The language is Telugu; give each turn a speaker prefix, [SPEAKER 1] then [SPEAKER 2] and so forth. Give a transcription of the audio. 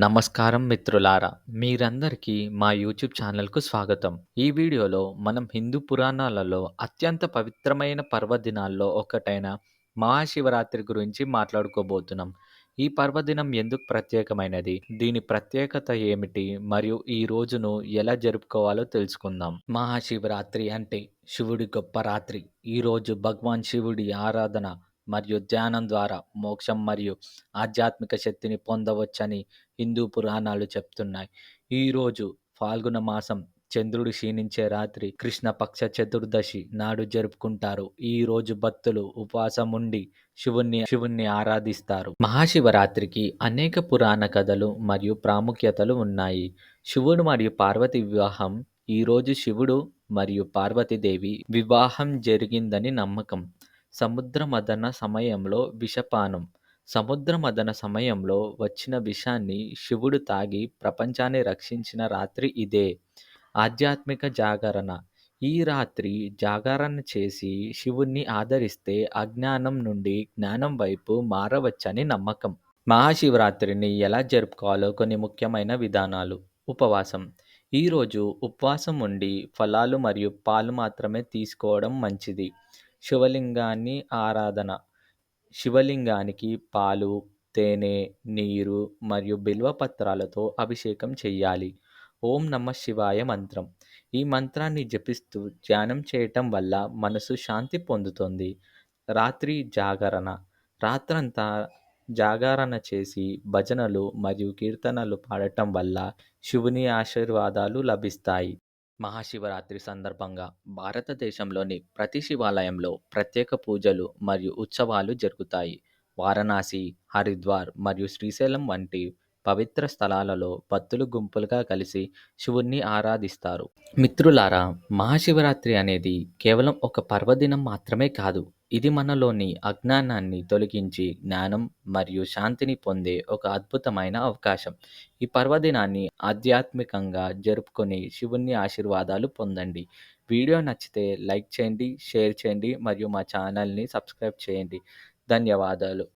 [SPEAKER 1] నమస్కారం మిత్రులారా! మీరందరికీ మా యూట్యూబ్ ఛానల్‌కు స్వాగతం. ఈ వీడియోలో మనం హిందూ పురాణాలలో అత్యంత పవిత్రమైన పర్వదినాల్లో ఒకటైన మహాశివరాత్రి గురించి మాట్లాడుకోబోతున్నాం. ఈ పర్వదినం ఎందుకు ప్రత్యేకమైనది? దీని ప్రత్యేకత ఏమిటి? మరియు ఈ రోజును ఎలా జరుపుకోవాలో తెలుసుకుందాం. మహాశివరాత్రి అంటే శివుడి గొప్ప రాత్రి. ఈరోజు భగవాన్ శివుడి ఆరాధన మరియు ధ్యానం ద్వారా మోక్షం మరియు ఆధ్యాత్మిక శక్తిని పొందవచ్చని హిందూ పురాణాలు చెప్తున్నాయి. ఈ రోజు ఫాల్గుణ మాసం చంద్రుడు క్షీణించే రాత్రి కృష్ణపక్ష చతుర్దశి నాడు జరుపుకుంటారు. ఈ రోజు భక్తులు ఉపవాసం ఉండి శివుణ్ణి శివుణ్ణి ఆరాధిస్తారు. మహాశివరాత్రికి అనేక పురాణ కథలు మరియు ప్రాముఖ్యతలు ఉన్నాయి. శివుడు మరియు పార్వతి వివాహం ఈరోజు శివుడు మరియు పార్వతీదేవి వివాహం జరిగిందని నమ్మకం. సముద్ర మథన సమయంలో విషపానం సముద్ర మథన సమయంలో వచ్చిన విషాన్ని శివుడు తాగి ప్రపంచాన్ని రక్షించిన రాత్రి ఇదే. ఆధ్యాత్మిక జాగరణ ఈ రాత్రి జాగరణ చేసి శివుణ్ణి ఆదరిస్తే అజ్ఞానం నుండి జ్ఞానం వైపు మారవచ్చని నమ్మకం. మహాశివరాత్రిని ఎలా జరుపుకోవాలో కొన్ని ముఖ్యమైన విధానాలు. ఉపవాసం ఈరోజు ఉపవాసం ఉండి ఫలాలు మరియు పాలు మాత్రమే తీసుకోవడం మంచిది. శివలింగాన్ని ఆరాధన శివలింగానికి పాలు, తేనె, నీరు మరియు బిల్వపత్రాలతో అభిషేకం చెయ్యాలి ఓం నమఃశివాయ మంత్రం ఈ మంత్రాన్ని జపిస్తూ ధ్యానం చేయటం వల్ల మనసు శాంతి పొందుతుంది. రాత్రి జాగరణ రాత్రంతా జాగరణ చేసి భజనలు మరియు కీర్తనలు పాడటం వల్ల శివుని ఆశీర్వాదాలు లభిస్తాయి. మహాశివరాత్రి సందర్భంగా భారతదేశంలోని ప్రతి శివాలయంలో ప్రత్యేక పూజలు మరియు ఉత్సవాలు జరుగుతాయి. వారణాసి, హరిద్వార్ మరియు శ్రీశైలం వంటి పవిత్ర స్థలాలలో భక్తులు గుంపులుగా కలిసి శివుణ్ణి ఆరాధిస్తారు. మిత్రులారా! మహాశివరాత్రి అనేది కేవలం ఒక పర్వదినం మాత్రమే కాదు. ఇది మనలోని అజ్ఞానాన్ని తొలగించి జ్ఞానం మరియు శాంతిని పొందే ఒక అద్భుతమైన అవకాశం. ఈ పర్వదినాన్ని ఆధ్యాత్మికంగా జరుపుకొని శివుని ఆశీర్వాదాలు పొందండి. వీడియో నచ్చితే లైక్ చేయండి, షేర్ చేయండి మరియు మా ఛానల్‌ని సబ్స్క్రైబ్ చేయండి. ధన్యవాదాలు.